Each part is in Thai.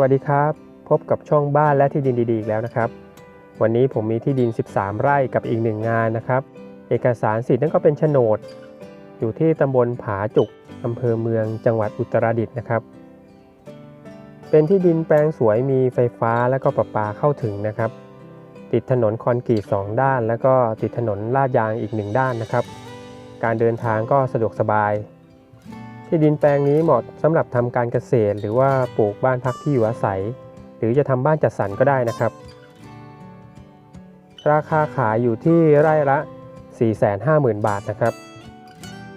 วัสดีครับ พบกับช่องบ้านและที่ดินดีๆอีกแล้วนะครับ วันนี้ผมมีที่ดิน 13 ไร่กับอีกหนึ่งงานนะครับ เอกสารสิทธิ์นั่นก็เป็นโฉนด อยู่ที่ตำบลผาจุกอำเภอเมืองจังหวัดอุตรดิตถ์นะครับ เป็นที่ดินแปลงสวยมีไฟฟ้าและก็ประปาเข้าถึงนะครับ ติดถนนคอนกรีตสองด้าน แล้วก็ติดถนนลาดยางอีกหนึ่งด้านนะครับ การเดินทางก็สะดวกสบาย ที่ดินแปลงนี้เหมาะสำหรับทำการเกษตร หรือว่าปลูกบ้านพักที่อยู่อาศัย หรือจะทำบ้านจัดสรรก็ได้นะครับ ราคาขายอยู่ที่ไร่ละ 450,000 บาทนะครับ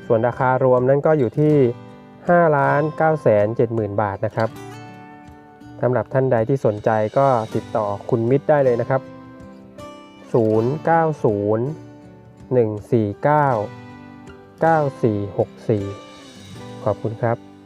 ส่วนราคารวมนั้นก็อยู่ที่ 5 ล้าน9แสน70,000 บาทนะครับสำหรับท่านใดที่สนใจก็ติดต่อคุณมิตรได้เลยนะครับ 090 149 9464 ขอบคุณครับ